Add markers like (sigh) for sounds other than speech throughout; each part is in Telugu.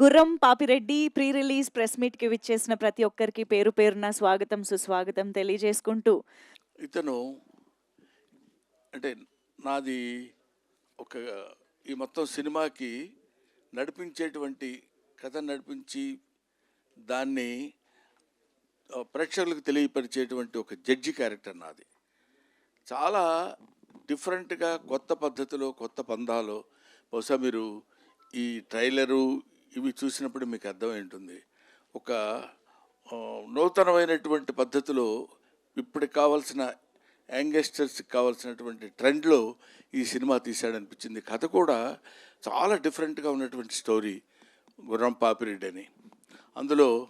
Gurram Papireddy pre release press మీట్కి విచ్చేసిన ప్రతి ఒక్కరికి పేరు పేరున స్వాగతం సుస్వాగతం తెలియజేసుకుంటూ. ఇతను అంటే నాది ఒక ఈ మొత్తం సినిమాకి నడిపించేటువంటి కథ నడిపించి దాన్ని ప్రేక్షకులకు తెలియపరిచేటువంటి ఒక జడ్జి క్యారెక్టర్ నాది. చాలా డిఫరెంట్గా కొత్త పద్ధతిలో కొత్త పందాలో బహుశా మీరు ఈ ట్రైలరు ఇవి చూసినప్పుడు మీకు అర్థమైంటుంది ఒక నూతనమైనటువంటి పద్ధతిలో ఇప్పటికి కావాల్సిన యాంగెస్టర్స్కి కావాల్సినటువంటి ట్రెండ్లో ఈ సినిమా తీశాడనిపించింది. కథ కూడా చాలా డిఫరెంట్గా ఉన్నటువంటి స్టోరీ గుర్రం పాపిరెడ్డి అని అందులో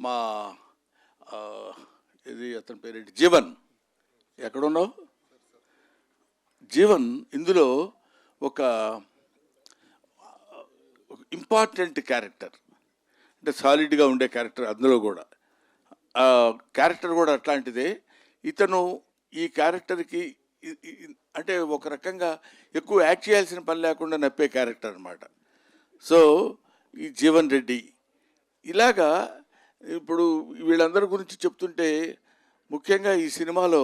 మా ఇది అతని పేరేంటి? జీవన్. ఎక్కడున్నావు? జీవన్ ఇందులో ఒక ఇంపార్టెంట్ క్యారెక్టర్. అంటే సాలిడ్గా ఉండే క్యారెక్టర్ అందులో కూడా. క్యారెక్టర్ కూడా అట్లాంటిదే. ఇతను ఈ క్యారెక్టర్కి అంటే ఒక రకంగా ఎక్కువ యాక్ట్ చేయాల్సిన పని లేకుండా నప్పే క్యారెక్టర్ అనమాట సో ఈ జీవన్ రెడ్డి. ఇలాగా ఇప్పుడు వీళ్ళందరి గురించి చెప్తుంటే ముఖ్యంగా ఈ సినిమాలో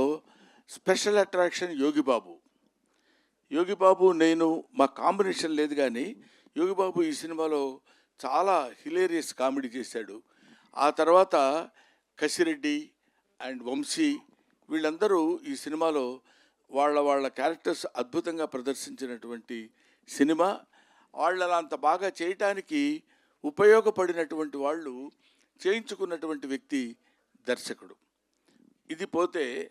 స్పెషల్ అట్రాక్షన్ యోగి బాబు యోగి బాబు నేను మా కాంబినేషన్ లేదు కానీ యోగిబాబు ఈ సినిమాలో చాలా హిలేరియస్ కామెడీ చేశాడు. ఆ తర్వాత కసిరెడ్డి అండ్ వంశీ వీళ్ళందరూ ఈ సినిమాలో వాళ్ళ వాళ్ళ క్యారెక్టర్స్ అద్భుతంగా ప్రదర్శించినటువంటి సినిమా. వాళ్ళ అంత బాగా చేయటానికి ఉపయోగపడినటువంటి వాళ్ళు చేయించుకున్నటువంటి వ్యక్తి దర్శకుడు. ఇది పోతే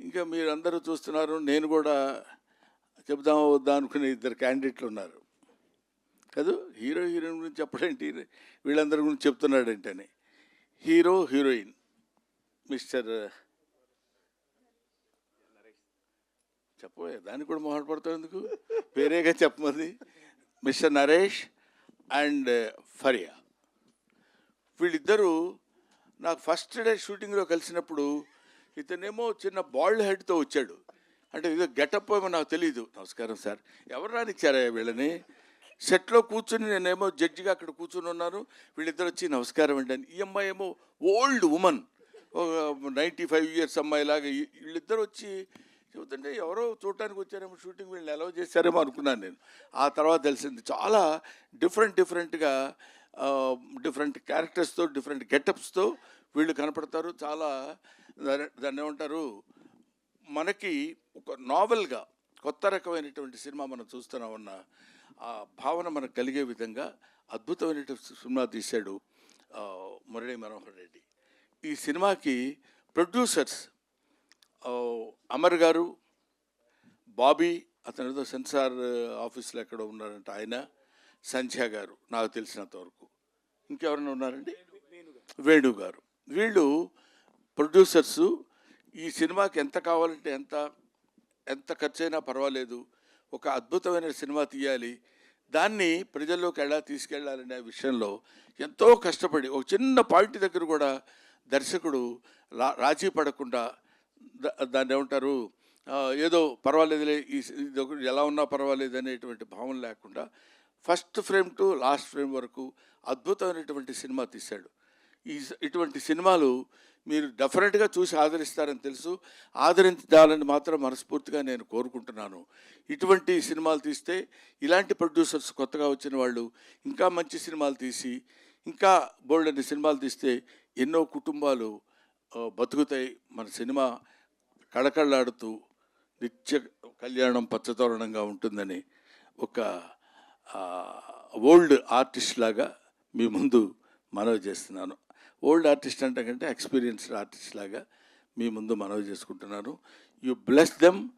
ఇంకా మీరందరూ చూస్తున్నారు నేను కూడా చెబుదామా వద్దా అనుకునే ఇద్దరు క్యాండిడేట్లు ఉన్నారు కాదు హీరో హీరోయిన్ గురించి చెప్పడేంటి వీళ్ళందరి గురించి చెప్తున్నాడంటని. హీరో హీరోయిన్ మిస్టర్ చెప్పబోయే దానికి కూడా మొహాటపడతావు ఎందుకు? పేరేగా చెప్పమంది. Mister Naresh and Faria. వీళ్ళిద్దరూ నాకు ఫస్ట్ డే షూటింగ్లో కలిసినప్పుడు ఇతనేమో చిన్న బాల్డ్ హెడ్తో వచ్చాడు. అంటే ఇదో గెటప్ ఏమో నాకు తెలియదు నమస్కారం సార్. ఎవరు రానిచ్చారా వీళ్ళని? సెట్లో కూర్చుని నేనేమో జడ్జిగా అక్కడ కూర్చుని ఉన్నాను. వీళ్ళిద్దరు వచ్చి నమస్కారం అండి అని. ఈ అమ్మాయి ఏమో ఓల్డ్ ఉమెన్. ఒక నైంటీ ఫైవ్ ఇయర్స్ అమ్మాయిలాగా ఈ- వీళ్ళిద్దరు వచ్చి చెబుతుంటే ఎవరో చూడటానికి వచ్చారేమో షూటింగ్ వీళ్ళని ఎలా చేశారేమో అనుకున్నాను నేను. ఆ తర్వాత తెలిసింది. చాలా డిఫరెంట్ డిఫరెంట్గా డిఫరెంట్ క్యారెక్టర్స్తో డిఫరెంట్ గెటప్స్తో వీళ్ళు కనపడతారు. చాలా దాన్ని ఏమంటారు? మనకి ఒక నావెల్గా కొత్త రకమైనటువంటి సినిమా మనం చూస్తున్నామన్న ఆ భావన మనకు కలిగే విధంగా అద్భుతమైన సినిమా తీశాడు మురళీ మనోహర్ రెడ్డి. ఈ సినిమాకి ప్రొడ్యూసర్స్ అమర్ గారు బాబీ అతనితో సెన్సార్ ఆఫీస్లో ఎక్కడ ఉన్నారంట ఆయన సంధ్య గారు నాకు తెలిసినంత వరకు. ఇంకెవరైనా ఉన్నారండి? వేణు గారు. వీళ్ళు ప్రొడ్యూసర్సు ఈ సినిమాకి ఎంత కావాలంటే ఎంత ఎంత ఖర్చైనా పర్వాలేదు ఒక అద్భుతమైన సినిమా తీయాలి. దాన్ని ప్రజల్లోకి ఎలా తీసుకెళ్ళాలనే విషయంలో ఎంతో కష్టపడి ఒక చిన్న పాయింట్ దగ్గర కూడా దర్శకుడు రా రాజీ పడకుండా దాన్ని ఏమంటారు ఏదో పర్వాలేదులే ఈ ఎలా ఉన్నా పర్వాలేదు అనేటువంటి భావన లేకుండా first frame to last frame వరకు అద్భుతమైనటువంటి సినిమా తీశాడు. ఈ ఇటువంటి సినిమాలు మీరు డెఫినెట్గా చూసి ఆదరిస్తారని తెలుసు. ఆదరించాలని మాత్రం మనస్ఫూర్తిగా నేను కోరుకుంటున్నాను. ఇటువంటి సినిమాలు తీస్తే ఇలాంటి ప్రొడ్యూసర్స్ కొత్తగా వచ్చిన వాళ్ళు ఇంకా మంచి సినిమాలు తీసి ఇంకా బోల్డ్ అనే సినిమాలు తీస్తే ఎన్నో కుటుంబాలు బతుకుతాయి. మన సినిమా కళకళలాడుతూ నిత్య కళ్యాణం పచ్చతోరణంగా ఉంటుందని ఒక ఓల్డ్ ఆర్టిస్ట్ లాగా మీ ముందు మనవి చేస్తున్నాను. ఓల్డ్ ఆర్టిస్ట్ అంటే కంటే ఎక్స్పీరియన్స్డ్ ఆర్టిస్ట్ లాగా మీ ముందు మనవి చేసుకుంటున్నాను యు బ్లెస్ దెమ్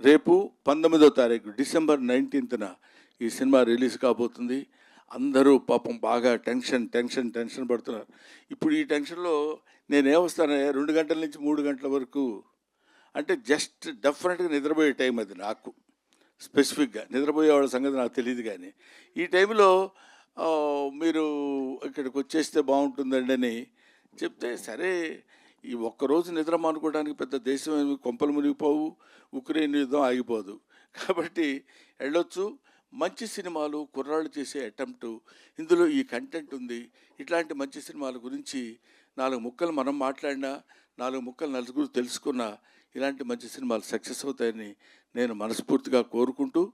రేపు పంతొమ్మిదో తారీఖు డిసెంబర్ నైన్టీన్త్న ఈ సినిమా రిలీజ్ కాబోతుంది. అందరూ పాపం బాగా టెన్షన్ టెన్షన్ టెన్షన్ పడుతున్నారు. ఇప్పుడు ఈ టెన్షన్లో నేనేమొస్తాను రెండు గంటల నుంచి మూడు గంటల వరకు. అంటే జస్ట్ డెఫినెట్గా నిద్రపోయే టైం అది నాకు. స్పెసిఫిక్గా. నిద్రపోయే వాళ్ళ సంగతి నాకు తెలియదు కానీ. ఈ టైంలో మీరు ఇక్కడికి వచ్చేస్తే బాగుంటుందండి అని చెప్తే సరే ఈ ఒక్కరోజు నిద్ర మానుకోవడానికి పెద్ద దేశం ఏమి కొంపలు మునిగిపోవు ఉక్రెయిన్ యుద్ధం ఆగిపోదు. కాబట్టి వెళ్ళొచ్చు మంచి సినిమాలు కుర్రాళ్ళు చేసే అటెంప్ట్ ఇందులో ఈ కంటెంట్ ఉంది. ఇట్లాంటి మంచి సినిమాల గురించి నాలుగు ముక్కలు మనం మాట్లాడినా నాలుగు ముక్కలు నలుగురు తెలుసుకున్నా ఇలాంటి మంచి సినిమాలు సక్సెస్ అవుతాయని నేను మనస్ఫూర్తిగా కోరుకుంటూ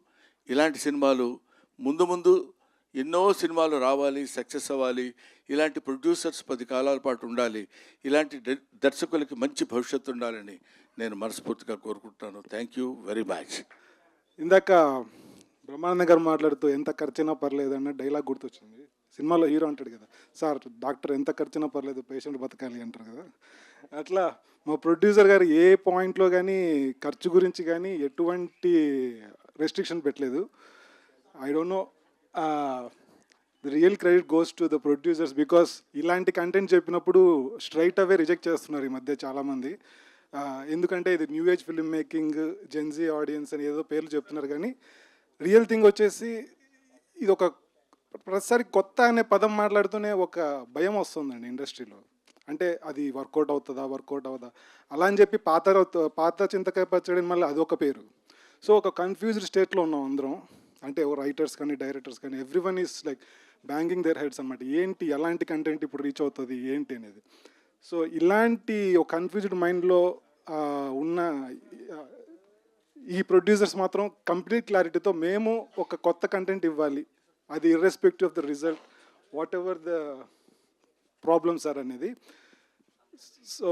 ఇలాంటి సినిమాలు ముందు ముందు ఎన్నో సినిమాలు రావాలి సక్సెస్ అవ్వాలి ఇలాంటి ప్రొడ్యూసర్స్ పది కాలాల పాటు ఉండాలి ఇలాంటి దర్శకులకి మంచి భవిష్యత్తు ఉండాలని నేను మనస్ఫూర్తిగా కోరుకుంటున్నాను. థ్యాంక్ యూ వెరీ మచ్ ఇందాక బ్రహ్మానంద గారు మాట్లాడుతూ ఎంత ఖర్చైనా పర్లేదు అన్న డైలాగ్ గుర్తొచ్చింది. సినిమాలో హీరో అంటాడు కదా సార్ డాక్టర్ ఎంత ఖర్చైనా పర్లేదు పేషెంట్ బతకాలి అంటారు కదా. అట్లా మా ప్రొడ్యూసర్ గారు ఏ పాయింట్లో కానీ ఖర్చు గురించి కానీ ఎటువంటి రెస్ట్రిక్షన్ పెట్టలేదు. I don't know real credit goes to the producers because ఇలాంటి కంటెంట్ చెప్పినప్పుడు స్ట్రైట్ అవే రిజెక్ట్ చేస్తున్నారు ఈ మధ్య చాలామంది. ఎందుకంటే ఇది new age film making gen Z audience అని ఏదో పేర్లు చెప్తున్నారు కానీ రియల్ థింగ్ వచ్చేసి ఇది ఒక ప్రతిసారి కొత్త అనే పదం మాట్లాడుతూనే ఒక భయం వస్తుందండి ఇండస్ట్రీలో. అంటే అది వర్కౌట్ అవుతుందా వర్కౌట్ అవుతుందా అలా అని చెప్పి పాత పాత చింతకాయ పచ్చడి మళ్ళీ అదొక పేరు. సో ఒక కన్ఫ్యూజ్డ్ స్టేట్లో ఉన్నాం అందరం. అంటే రైటర్స్ కానీ డైరెక్టర్స్ కానీ every one is like banging their heads అనమాట ఏంటి ఎలాంటి కంటెంట్ ఇప్పుడు రీచ్ అవుతుంది ఏంటి అనేది. సో ఇలాంటి ఒక కన్ఫ్యూజ్డ్ మైండ్లో ఉన్న ఈ ప్రొడ్యూసర్స్ మాత్రం కంప్లీట్ క్లారిటీతో మేము ఒక కొత్త కంటెంట్ ఇవ్వాలి. అది irrespective of the result whatever the problems are అనేది. So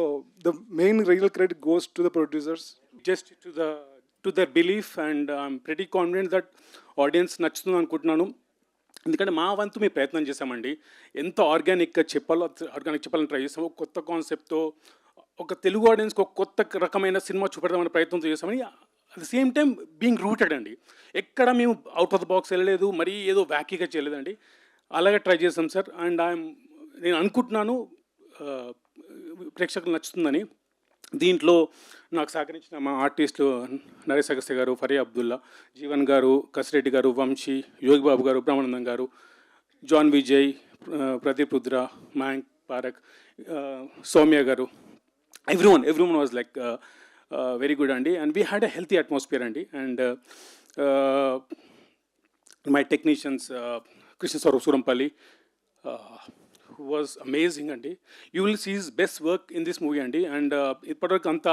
the main real credit goes to the producers just to the to their belief and I'm pretty confident that audience నచ్చుతుంది అనుకుంటున్నాను. ఎందుకంటే మా వంతు మేము ప్రయత్నం చేసామండి ఎంత ఆర్గానిక్గా చెప్పాలో ఆర్గానిక్ చెప్పాలని ట్రై చేసాము ఒక కొత్త కాన్సెప్ట్తో ఒక తెలుగు ఆడియన్స్కి ఒక కొత్త రకమైన సినిమా చూపెడదామని ప్రయత్నం చేసామని at the same time being rooted అండి. ఎక్కడ మేము అవుట్ ఆఫ్ ద బాక్స్ వెళ్ళలేదు మరీ ఏదో వ్యాకీగా చేయలేదండి. అలాగే ట్రై చేసాం సార్. అండ్ ఐఎమ్ నేను అనుకుంటున్నాను ప్రేక్షకులు నచ్చుతుందని. దీంట్లో నాకు సహకరించిన మా ఆర్టిస్టులు నరేష్ అగస్త్య గారు ఫరియా అబ్దుల్లా జీవన్ గారు కసిరెడ్డి గారు వంశీ యోగిబాబు గారు బ్రహ్మానందం గారు జాన్ విజయ్ ప్రదీప్ రుద్ర మయాంక్ పారక్ సౌమ్య గారు. Every one every one was like very good అండి. And we had a healthy atmosphere అండి. And my technicians Krishna Swaroop Surampalli was amazing అండి. You will sees best work in this movie అండి. అండ్ ఇప్పటివరకు అంత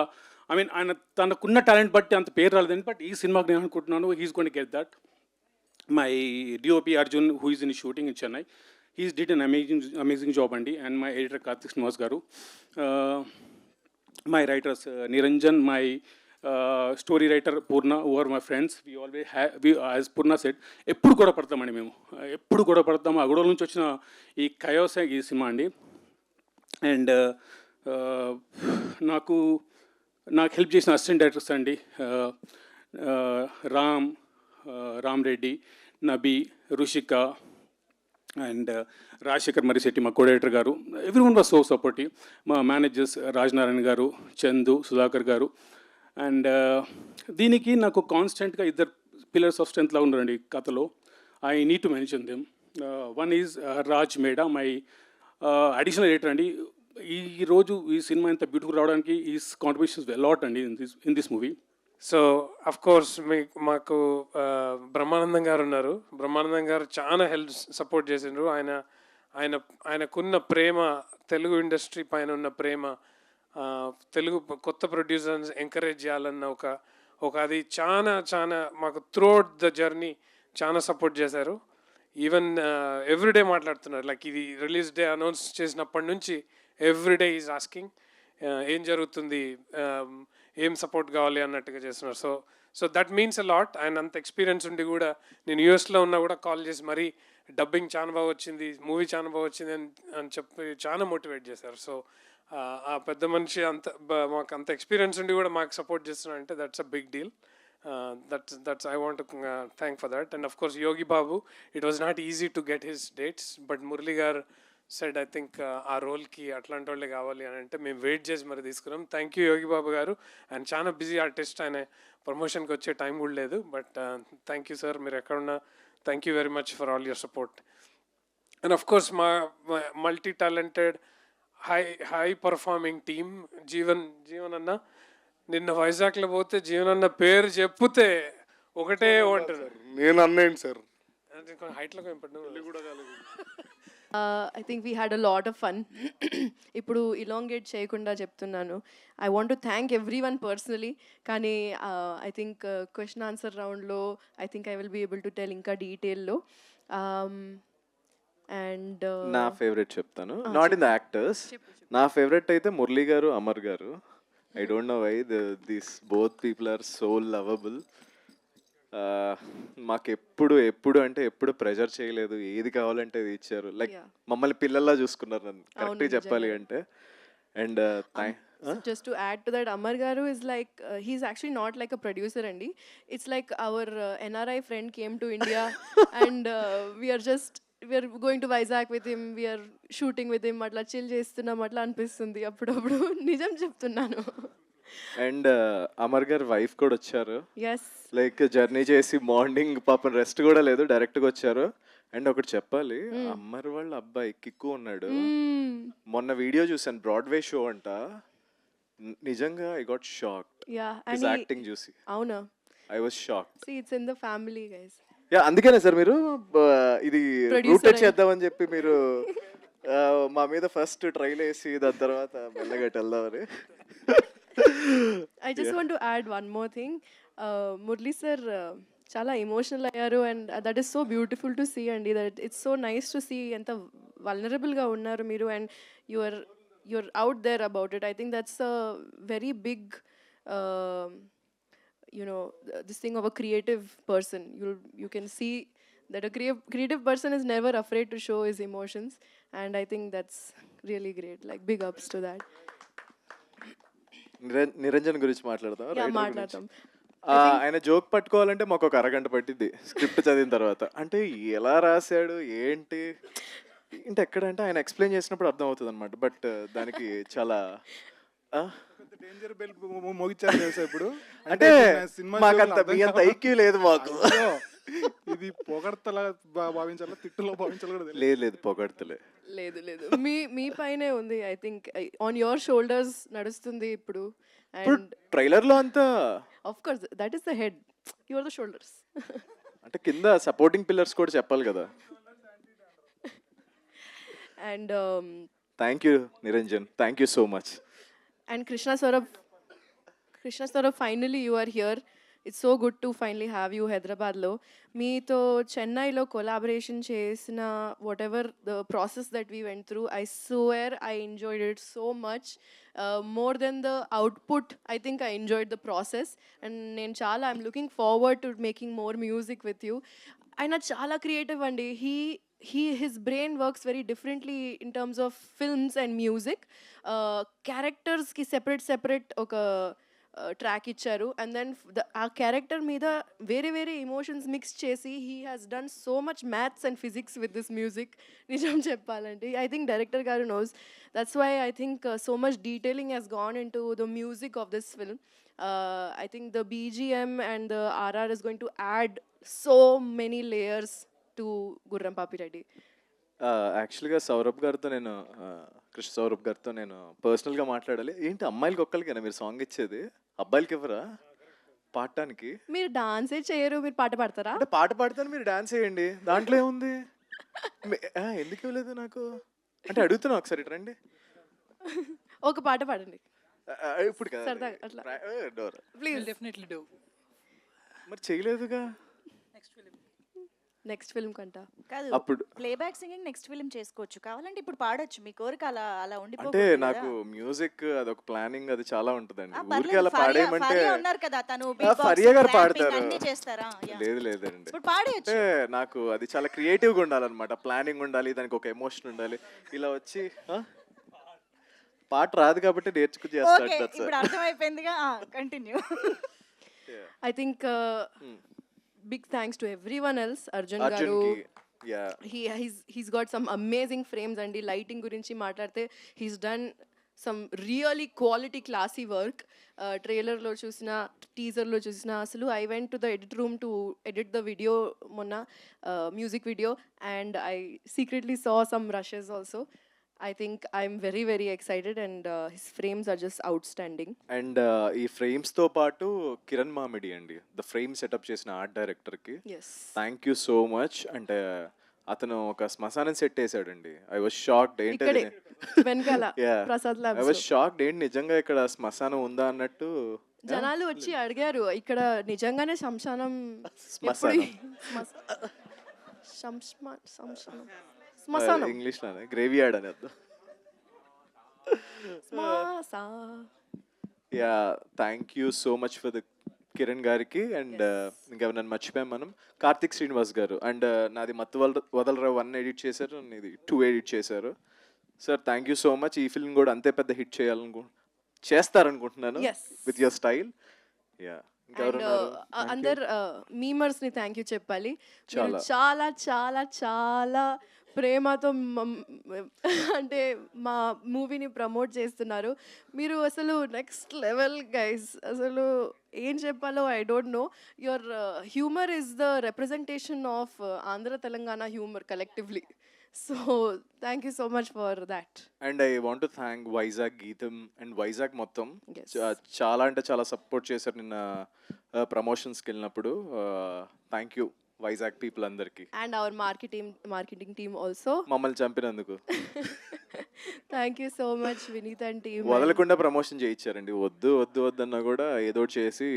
ఐ మీన్ ఆయన తనకున్న టాలెంట్ బట్టి అంత పేరు రాలేదండి బట్ ఈ సినిమాకి నేను అనుకుంటున్నాను he's gonna get that my DOP Arjun who is in shooting in Chennai he's did an amazing amazing job అండి. And my editor Karthik Srinivas గారు my writers Niranjan my story writer Poorna over my friends we always have as Purna set ఎప్పుడు గొడవ పడతామండి మేము. ఎప్పుడు గొడవ పడతాము ఆ గొడవల నుంచి వచ్చిన ఈ కయోసే ఈ సినిమా అండి. అండ్ నాకు నాకు హెల్ప్ చేసిన అసిస్టెంట్ డైరెక్టర్స్ అండి. రామ్ రామ్ రెడ్డి నబీ రుషిక అండ్ రాజశేఖర్ మరిశెట్టి మా కోడైటర్ గారు. Every one was so supportive మా మేనేజర్స్ రాజనారాయణ గారు చందు సుధాకర్ గారు. అండ్ uh, దీనికి నాకు కాన్స్టెంట్గా ఇద్దరు పిల్లర్స్ ఆఫ్ స్ట్రెంత్లా ఉన్నారండి కథలో. I need to mention them one is Raj Meda my additional editor అండి. ఈ రోజు ఈ సినిమా ఇంత బ్యూటిఫుల్ రావడానికి ఈ కాంట్రిబ్యూషన్స్ లాట్ అండి in this in this movie so of course మీ మాకు uh, బ్రహ్మానందం గారు ఉన్నారు. బ్రహ్మానందం గారు చాలా హెల్ప్ సపోర్ట్ చేసిండ్రు. ఆయన ఆయన ఆయనకున్న ప్రేమ తెలుగు ఇండస్ట్రీ పైన ఉన్న ప్రేమ తెలుగు కొత్త ప్రొడ్యూసర్స్ ఎంకరేజ్ చేయాలన్న ఒక ఒక అది చాలా చాలా మాకు త్రూఅవుట్ ద జర్నీ చాలా సపోర్ట్ చేశారు. ఈవెన్ ఎవ్రీడే మాట్లాడుతున్నారు. లైక్ ఇది రిలీజ్ డే అనౌన్స్ చేసినప్పటి నుంచి ఎవ్రీడే ఈజ్ ఆస్కింగ్ ఏం జరుగుతుంది ఏం సపోర్ట్ కావాలి అన్నట్టుగా చేస్తున్నారు. So so that means a lot ఆయన అంత ఎక్స్పీరియన్స్ ఉండి కూడా నేను యూఎస్లో ఉన్నా కూడా కాల్ చేసి మరీ డబ్బింగ్ చాలా బాగా వచ్చింది మూవీ చాలా బాగా వచ్చింది అని అని చెప్పి చాలా మోటివేట్ చేశారు. సో ఆ పెద్ద మనిషి అంత మాకు అంత ఎక్స్పీరియన్స్ ఉండి కూడా మాకు సపోర్ట్ చేస్తున్నారంటే that's a big deal that's that's I want thank for that and of course Yogi Babu it was not easy to get his dates but Murali గారు సెడ్ ఐ థింక్ ఆ రోల్కి uh, uh, అట్లాంటి వాళ్ళే కావాలి అని అంటే మేము వెయిట్ చేసి మరి తీసుకున్నాం. థ్యాంక్ యూ యోగి బాబు గారు. అండ్ చాలా బిజీ ఆర్టిస్ట్ ఆయన ప్రమోషన్కి వచ్చే టైం కూడా లేదు బట్ థ్యాంక్ యూ సార్ మీరు ఎక్కడున్నా thank you very much for all your support and of course మా multi talented high high performing team Jeevan Jeevan అన్న నిన్న వైజాగ్లో పోతే జీవన్ అన్న పేరు చెప్తే ఒకటే అంటారు. నేను అన్నేంటి సార్. హైట్లో కూడా (laughs) I think we had a lot of fun ఇప్పుడు ఇలాంగేట్ చేయకుండా చెప్తున్నాను. I want to thank every one personally కానీ ఐ థింక్ క్వశ్చన్ ఆన్సర్ రౌండ్లో I think I will be able to tell ఇంకా డీటెయిల్లో అండ్ నా ఫేవరెట్ చెప్తాను. నాట్ ఇన్ ద యాక్టర్స్ నా ఫేవరెట్ అయితే మురళీ గారు అమర్ గారు. I don't know why this both people are so lovable మాకు ఎప్పుడు ఎప్పుడు అంటే ఎప్పుడు ప్రెజర్ చేయలేదు ఏది కావాలంటే అది ఇచ్చారు లైక్. మమ్మల్ని పిల్లల్లా చూసుకున్నారు నన్ను అవును, కరెక్ట్గా చెప్పాలి. అంటే and Garu is like, uh, he's actually not like a producer, Andy. It's like our uh, NRI friend came to India and uh, we are just, we are going to Vizag with him, we are shooting with him, అట్లా chill చేస్తున్నాం అట్లా అనిపిస్తుంది అప్పుడప్పుడు నిజం చెప్తున్నాను అండ్ అమర్ గారు వైఫ్ కూడా వచ్చారు. లైక్ జర్నీ చేసి మార్నింగ్ పాపం రెస్ట్ కూడా లేదు డైరెక్ట్గా వచ్చారు. అండ్ ఒకటి చెప్పాలి అమ్మర్ వాళ్ళ అబ్బాయి కిక్కు ఉన్నాడు. మొన్న వీడియో చూసాను బ్రాడ్వే షో అంట. నిజంగా ఐ గాట్ అండ్ యాక్టింగ్ చూసి. అవునా? I was shocked see it's in the family guys yeah అందుకనే సార్ మీరు? ఇది అయి- చేద్దామని చెప్పి మీరు మా మీద ఫస్ట్ ట్రైల్ వేసి దాని తర్వాత మెల్లగా వెళ్దామని. I just want to add one more thing Murali sir uh, చాలా ఎమోషనల్ అయ్యారు and that is so beautiful to see అండి that it's so nice to see ఎంత వల్నరబుల్గా ఉన్నారు మీరు and your your out there about it I think that's a very big you know th- this thing of a creative person you you can see that a creative creative person is never afraid to show his emotions and i think that's really great like big ups to that నిరం- Niranjan గురించి మాట్లాడదాం. మాట్లాడతాం. ఆయన జోక్ పట్టుకోవాలంటే మాకు ఒక అరగంట పట్టింది స్క్రిప్ట్ చదివిన తర్వాత. అంటే ఎలా రాశాడు ఏంటి? అంటే ఎక్కడంటే ఆయన ఎక్స్ప్లెయిన్ చేసినప్పుడు అర్థం అవుతుంది అనమాట బట్ దానికి చాలా ఆ? డేంజర్ బెల్ మోగించారు ఇప్పుడు? అంటే సినిమా అంత ఐక్యూ లేదు మాకు. ఇది పొగడతలా భా- భావించాలా తిట్టులో భావించాలో కూడా. లేదు లేదు పొగడతలే. లేదు లేదు. మీ మీ పైనే ఉంది I think on your shoulders నడుస్తుంది ఇప్పుడు అండ్ ట్రైలర్లో అంతా of course that is the head your the shoulders అంటే కింద సపోర్టింగ్ పిల్లర్స్ కూడా చెప్పాలి కదా. And thank you Niranjan thank you so much And Krishna Saurabh, Krishna Saurabh, finally you are here. It's so good to finally have you హైదరాబాద్లో మీతో చెన్నైలో కొలాబరేషన్ చేసిన whatever the process that we went through I swear I enjoyed it so much more than the output I think I enjoyed the process and నేను చాలా I'm looking forward to making more music with you ఆయన చాలా క్రియేటివ్ అండి. He he his brain works very differently in terms of films and music క్యారెక్టర్స్కి separate separate ఒక ట్రాక్ ఇచ్చారు. అండ్ దెన్ ఆ క్యారెక్టర్ మీద వేరే వేరే ఇమోషన్స్ మిక్స్ చేసి he has done so much maths and physics with this music నిజం చెప్పాలంటే ఐ థింక్ డైరెక్టర్ గారు knows that's why I think so much detailing he's gone into the music of this film I think the BGM and the RR is going to add so many layers to Gurram Papireddy యాక్చువల్గా సౌరభ్ గారితో నేను uh, కృష్ణ సౌరభ్ గారితో నేను పర్సనల్గా మాట్లాడాలి. ఏంటి అమ్మాయిలకి ఒక్కరికేనా మీరు సాంగ్ ఇచ్చేది? అబ్బాయిలకి ఎవరా పాడటానికి? మీరు డాన్సే చేయరు మీరు పాట పాడతారా? అంటే పాట పాడతాను మీరు డాన్స్ చేయండి. దాంట్లో ఏముంది? ఆ, ఎందుకు ఇవ్వలేదు నాకు? అంటే అడుగుతున్నా ఒకసారి ఇటు రండి. ఒక పాట పాడండి. ఆ, ఆ, ఇప్పుడు కదా. సరదాగా అట్లా. డోర్. ప్లీజ్ డెఫినెట్లీ డూ మరి చేయలేదుగా. నెక్స్ట్ ఫిల్మ్ కంట. కాదు అప్పుడు ప్లేబ్యాక్ సింగింగ్ నెక్స్ట్ ఫిలిం చేసుకోవచ్చు. కావాలంటే ఇప్పుడు పాడొచ్చు. మీ కోరిక అలా అలా అంటే నాకు. మ్యూజిక్ అదొక ప్లానింగ్ అది చాలా ఉంటుందండి. ఊరికి అలా పాడేయమంటే ఫరియా ఉన్నారు కదా తను ఆ, beat box, ఫరియా గారు rapping పాడతారు. అన్నీ చేస్తారా? Yeah. లేదు లేదండి. ఇప్పుడు పాడేయచ్చు. అంటే నాకు అది చాలా క్రియేటివ్గా ఉండాలన్నమాట. ప్లానింగ్ ఉండాలి దానికి ఒక ఎమోషన్ ఉండాలి. ఇలా వచ్చి ఆ? పాట రాదు కాబట్టి నేర్చుకు ఓకే చేస్తాడు ఇప్పుడు అర్థమైపోయిందిగా. Continue I think big thanks to everyone else Arjun garu అర్జున్కి yeah he he's he's got some amazing frames అండి లైటింగ్ గురించి మాట్లాడితే he's done some really quality classy work ట్రైలర్లో చూసిన టీజర్లో చూసిన అసలు I went to the edit room to edit the video మొన్న music video and I secretly saw some rushes also I think I'm very, very excited, and uh, his frames are just outstanding. And ఈ ఫ్రేమ్స్తో పాటు కిరణ్ మామిడి అండి ద ఫ్రేమ్ సెటప్ చేసిన ఆర్ట్ డైరెక్టర్కి Yes. Thank you so much అంటే అతను ఒక శ్మశానం సెట్ వేసాడండి ఐ వాజ్ షాక్డ్ ఏంటది వెనకాల. (laughs) ప్రసాద్ ఐ వాజ్ షాక్డ్ ఏంటి నిజంగా ఇక్కడ శ్మశానం ఉందా అన్నట్టు జనాలు వచ్చి అడిగారు ఇక్కడ నిజంగానే శ్మశానం శ్మశానం. (laughs) శ్మశానం శ్మశానం ఇంగ్లీష్లోనే గ్రేవీ యార్డ్ అని yeah thank you so much for the Kiran గారికి అండ్ ఇంకా నన్ను మర్చిపోయాం మనం కార్తిక్ శ్రీనివాస్ గారు అండ్ నాది మత్తు వదల వదలరావు వన్ ఎడిట్ చేశారు ఇది టూ ఎడిట్ చేశారు. Sir thank you so much ఈ ఫిల్మ్ కూడా అంతే పెద్ద హిట్ చేయాలనుకు చేస్తారనుకుంటున్నాను. విత్ యువర్ స్టైల్ యా అందరు మీమర్స్ని థ్యాంక్ యూ చెప్పాలి. చాలా చాలా చాలా ప్రేమతో (laughs) అంటే మా మూవీని ప్రమోట్ చేస్తున్నారు. మీరు అసలు నెక్స్ట్ లెవెల్ గైస్ అసలు ఏం చెప్పాలో I don't know your humour is the representation of Andhra Telangana humour collectively so thank you so much for that and I want to thank Vizag GITAM and Vizag మొత్తం చాలా అంటే చాలా సపోర్ట్ చేశారు నిన్న ప్రమోషన్స్కి వెళ్ళినప్పుడు. థ్యాంక్ యూ వైజాగ్ పీపుల్ అందరికీ and our marketing marketing team also మమ్మల్ని చంపినందుకు. Thank you so much Vineeth and team వదలకుండా ప్రమోషన్ చేయించారండి. వద్దు వద్దు వద్దన్నా కూడా ఏదో చేసి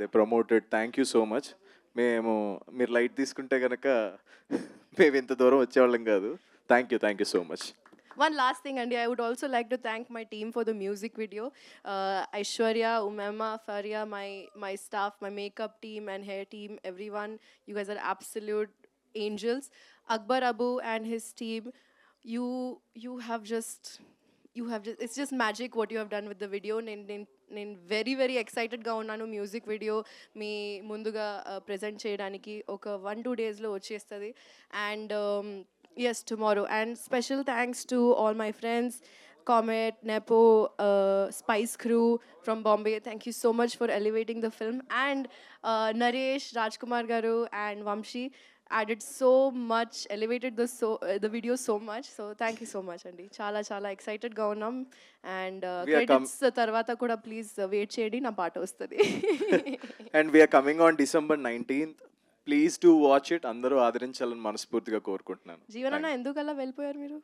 they promoted thank you so much మేము మీరు లైట్ తీసుకుంటే కనుక (laughs) మేము ఇంత దూరం వచ్చేవాళ్ళం కాదు. Thank you thank you so much one last thing అండి I would also like to thank my team for the music video Aishwarya ఉమెమ ఫర్య my my staff my makeup team and hair team everyone you Hess are absolute angels Akbar Abu and his team you you have just you have just it's just magic what you have done with the video నేను నేను నేను వెరీ వెరీ ఎక్సైటెడ్గా ఉన్నాను మ్యూజిక్ వీడియో మీ ముందుగా ప్రజెంట్ చేయడానికి ఒక వన్ టూ డేస్లో వచ్చేస్తుంది. And yes tomorrow and special thanks to all my friends comet nepo uh, spice crew from bombay thank you so much for elevating the film and uh, naresh rajkumar garu and vamshi added so much elevated the so uh, the video so much so thank you so much అండి చాలా చాలా ఎక్సైటెడ్గా ఉన్నాం అండ్ We are క్రెడిట్స్ తర్వాత కూడా ప్లీజ్ వెయిట్ చేయండి నా పాట వస్తుంది and we're coming on December nineteenth please to watch it అందరూ ఆదరించాలని మనస్ఫూర్తిగా కోరుకుంటున్నాను. జీవనన్న ఎందుకలా వెళ్ళిపోయారు మీరు?